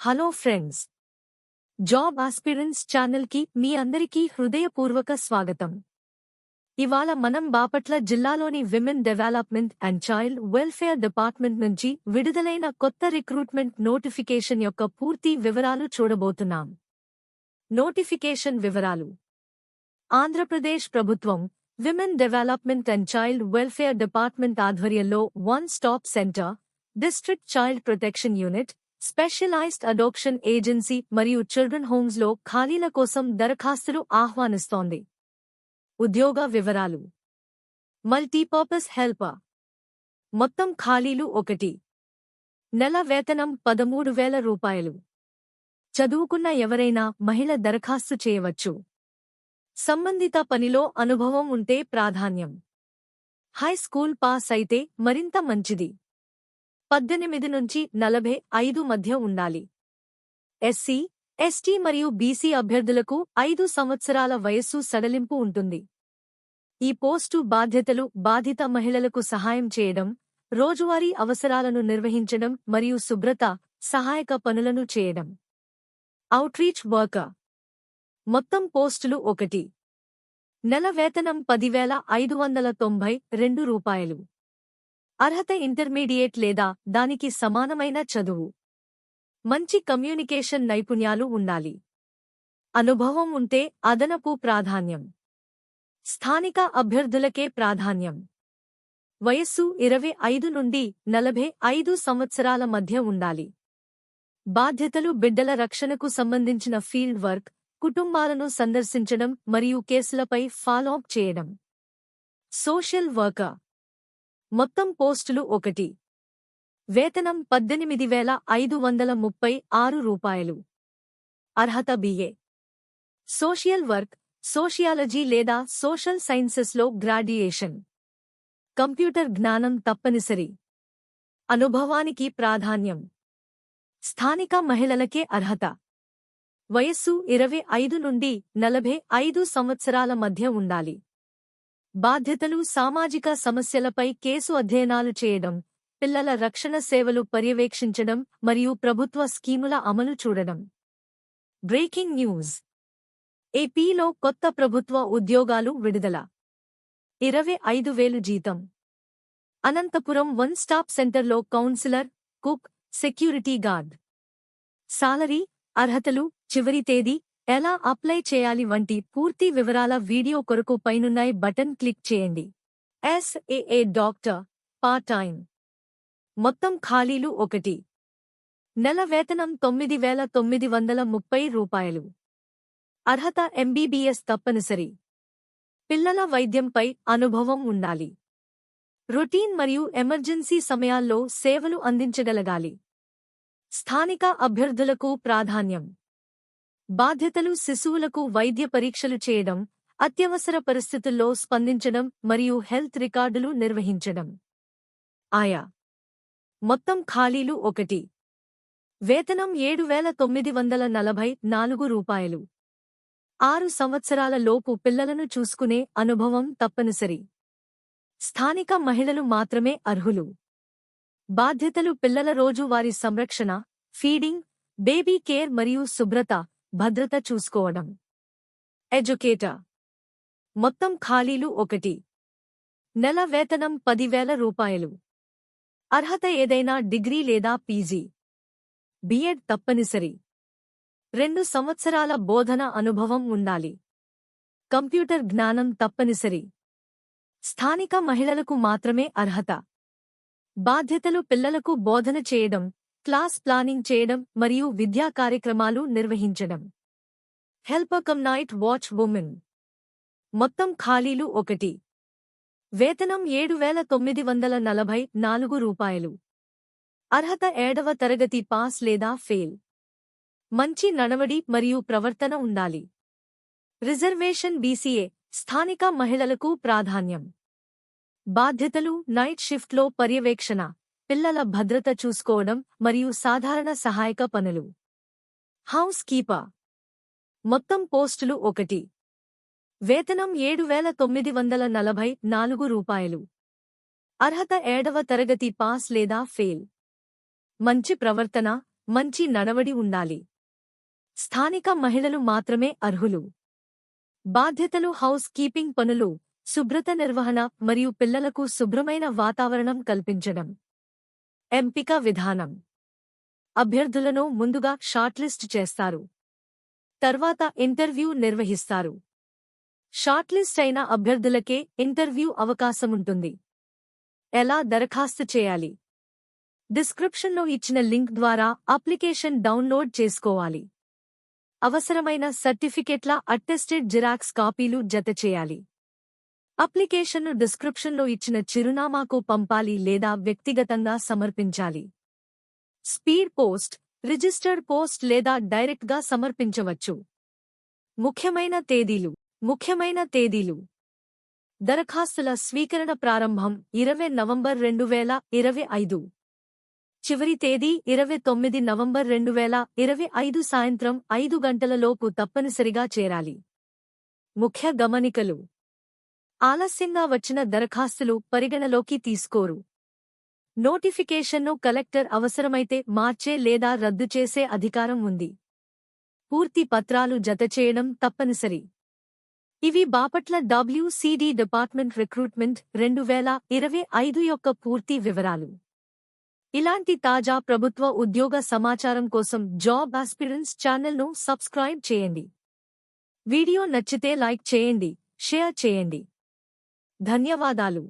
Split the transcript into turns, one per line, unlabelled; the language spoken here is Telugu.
హలో ఫ్రెండ్స్ జాబ్ ఆస్పిరెన్స్ ఛానల్కి మీ అందరికీ హృదయపూర్వక స్వాగతం. ఇవాళ మనం బాపట్ల జిల్లాలోని women development and child welfare department నుంచి విడుదలైన కొత్త రిక్రూట్మెంట్ నోటిఫికేషన్ యొక్క పూర్తి వివరాలు చూడబోతున్నాం. నోటిఫికేషన్ వివరాలు. ఆంధ్రప్రదేశ్ ప్రభుత్వం women development and child welfare department ఆధ్వర్యంలో one stop centre district child protection unit specialised adoption agency మరియు చిల్డ్రన్ హోమ్స్లో ఖాళీల కోసం దరఖాస్తులు ఆహ్వానిస్తోంది. ఉద్యోగ వివరాలు. Multipurpose helper. మొత్తం ఖాళీలు ఒకటి. నెల వేతనం పదమూడు వేల రూపాయలు. చదువుకున్న ఎవరైనా మహిళ దరఖాస్తు చేయవచ్చు. సంబంధిత పనిలో అనుభవం ఉంటే ప్రాధాన్యం. హై స్కూల్ పాస్ అయితే మరింత మంచిది. పద్దెనిమిది నుంచి నలభై ఐదు మధ్య ఉండాలి. ఎస్సీ ఎస్టీ మరియు బీసీ అభ్యర్థులకు ఐదు సంవత్సరాల వయస్సు సడలింపు ఉంటుంది. ఈ పోస్టు బాధ్యతలు బాధిత మహిళలకు సహాయం చేయడం రోజువారీ అవసరాలను నిర్వహించడం మరియు శుభ్రత సహాయక పనులను చేయడం. Outreach worker. మొత్తం పోస్టులు ఒకటి. నెల వేతనం పదివేల ఐదు వందల తొంభై రెండు రూపాయలు. అర్హత ఇంటర్మీడియేట్ లేదా దానికి సమానమైన చదువు. మంచి కమ్యూనికేషన్ నైపుణ్యాలు ఉండాలి. అనుభవం ఉంటే అదనపు ప్రాధాన్యం. స్థానిక అభ్యర్థులకే ప్రాధాన్యం. వయస్సు ఇరవై ఐదు నుండి నలభై ఐదు సంవత్సరాల మధ్య ఉండాలి. బాధ్యతలు బిడ్డల రక్షణకు సంబంధించిన ఫీల్డ్ వర్క్ కుటుంబాలను సందర్శించడం మరియు కేసులపై ఫాలోఅప్ చేయడం. Social worker. మొత్తం పోస్టులు ఒకటి. వేతనం పద్దెనిమిది వేల ఐదు వందల ముప్పై ఆరు రూపాయలు. అర్హత B A social work sociology లేదా సోషల్ సైన్సెస్లో గ్రాడ్యుయేషన్. కంప్యూటర్ జ్ఞానం తప్పనిసరి. అనుభవానికి ప్రాధాన్యం. స్థానిక మహిళలకే అర్హత. వయస్సు ఇరవై ఐదు నుండి నలభై ఐదు సంవత్సరాల మధ్య ఉండాలి. బాధ్యతలు సామాజిక సమస్యలపై కేసు అధ్యయనాలు చేయడం పిల్లల రక్షణ సేవలు పర్యవేక్షించడం మరియు ప్రభుత్వ స్కీముల అమలు చూడడం. Breaking news. ఏపీలో కొత్త ప్రభుత్వ ఉద్యోగాలు విడుదల. ఇరవై ఐదు వేలు జీతం. అనంతపురం వన్ స్టాప్ సెంటర్లో counsellor cook security guard. Salary అర్హతలు చివరి తేదీ ఎలా అప్లై చేయాలి వంటి పూర్తి వివరాల వీడియో కొరకు పైనున్నాయి బటన్ క్లిక్ చేయండి. S A A doctor part time మొత్తం ఖాళీలు ఒకటి. నెల వేతనం తొమ్మిది వేల తొమ్మిది వందల ముప్పై రూపాయలు. అర్హత ఎంబీబీఎస్ తప్పనిసరి. పిల్లల వైద్యంపై అనుభవం ఉండాలి. రొటీన్ మరియు ఎమర్జెన్సీ సమయాల్లో సేవలు అందించగలగాలి. స్థానిక అభ్యర్థులకు ప్రాధాన్యం. బాధ్యతలు శిశువులకు వైద్య పరీక్షలు చేయడం అత్యవసర పరిస్థితుల్లో స్పందించడం మరియు హెల్త్ రికార్డులు నిర్వహించడం. ఆయా. మొత్తం ఖాళీలు ఒకటి. వేతనం ఏడు వేల తొమ్మిది వందల నలభై నాలుగు రూపాయలు. ఆరు సంవత్సరాల లోపు పిల్లలను చూసుకునే అనుభవం తప్పనిసరి. స్థానిక మహిళలు మాత్రమే అర్హులు. బాధ్యతలు పిల్లల రోజువారీ సంరక్షణ ఫీడింగ్ బేబీ కేర్ మరియు శుభ్రత. భద్రత చూసుకోవడం. ఎడ్యుకేటర్. మొత్తం ఖాళీలు ఒకటి. నెల వేతనం పదివేల రూపాయలు. అర్హత ఏదైనా డిగ్రీ లేదా పీజీ. బిఎడ్ తప్పనిసరి. రెండు సంవత్సరాల బోధన అనుభవం ఉండాలి. కంప్యూటర్ జ్ఞానం తప్పనిసరి. స్థానిక మహిళలకు మాత్రమే అర్హత. బాధ్యతలు పిల్లలకు బోధన చేయడం. క్లాస్ ప్లానింగ్ చేయడం మరియు విద్యా కార్యక్రమాలు నిర్వహించడం. Helper cum night watch women. మొత్తం ఖాళీలు ఒకటి. వేతనం ఏడు వేల తొమ్మిది వందల నలభై నాలుగు రూపాయలు. అర్హత ఏడవ తరగతి పాస్ లేదా ఫెయిల్. మంచి నడవడి మరియు ప్రవర్తన ఉండాలి. రిజర్వేషన్ బీసీఏ స్థానిక మహిళలకు ప్రాధాన్యం. బాధ్యతలు నైట్ షిఫ్ట్లో పర్యవేక్షణ. పిల్లల భద్రత చూసుకోవడం మరియు సాధారణ సహాయక పనులు. House keeper. మొత్తం పోస్టులు ఒకటి. వేతనం ఏడు వేల తొమ్మిది వందల నలభై నాలుగు రూపాయలు. అర్హత ఏడవ తరగతి పాస్ లేదా ఫెయిల్. మంచి ప్రవర్తన మంచి నడవడి ఉండాలి. స్థానిక మహిళలు మాత్రమే అర్హులు. బాధ్యతలు హౌస్ కీపింగ్ పనులు శుభ్రత నిర్వహణ మరియు పిల్లలకు శుభ్రమైన వాతావరణం కల్పించడం. ఎంపిక విధానం. అభ్యర్థులను ముందుగా షార్ట్లిస్ట్ చేస్తారు. తర్వాత ఇంటర్వ్యూ నిర్వహిస్తారు. షార్ట్లిస్ట్ అయిన అభ్యర్థులకే ఇంటర్వ్యూ అవకాశముంటుంది. ఎలా దరఖాస్తు చేయాలి? డిస్క్రిప్షన్లో ఇచ్చిన లింక్ ద్వారా అప్లికేషన్ డౌన్లోడ్ చేసుకోవాలి. అవసరమైన సర్టిఫికెట్ల అట్టెస్టెడ్ జిరాక్స్ కాపీలు జతచేయాలి అప్లికేషన్ను డిస్క్రిప్షన్లో ఇచ్చిన చిరునామాకు పంపాలి లేదా వ్యక్తిగతంగా సమర్పించాలి. స్పీడ్ పోస్ట్ రిజిస్టర్డ్ పోస్ట్ లేదా డైరెక్ట్గా సమర్పించవచ్చు. ముఖ్యమైన తేదీలు ముఖ్యమైన తేదీలు. దరఖాస్తుల స్వీకరణ ప్రారంభం ఇరవై నవంబర్ రెండు వేల ఇరవై ఐదు. చివరి తేదీ ఇరవై తొమ్మిది నవంబర్ రెండు వేల ఇరవై ఐదు సాయంత్రం ఐదు గంటలలోపు తప్పనిసరిగా చేరాలి. ముఖ్య గమనికలు. ఆలస్యంగా వచ్చిన దరఖాస్తులు పరిగణలోకి తీసుకోరు. నోటిఫికేషన్ను కలెక్టర్ అవసరమైతే మార్చే లేదా రద్దు చేసే అధికారం ఉంది. పూర్తి పత్రాలు జతచేయడం తప్పనిసరి. ఇవి బాపట్ల డబ్ల్యూసీడీ డిపార్ట్మెంట్ రిక్రూట్మెంట్ రెండు వేల ఇరవై ఐదు యొక్క పూర్తి వివరాలు. ఇలాంటి తాజా ప్రభుత్వ ఉద్యోగ సమాచారం కోసం జాబ్ ఆస్పిరెన్స్ ఛానల్ను సబ్స్క్రైబ్ చేయండి. వీడియో నచ్చితే లైక్ చేయండి షేర్ చేయండి. ధన్యవాదాలు.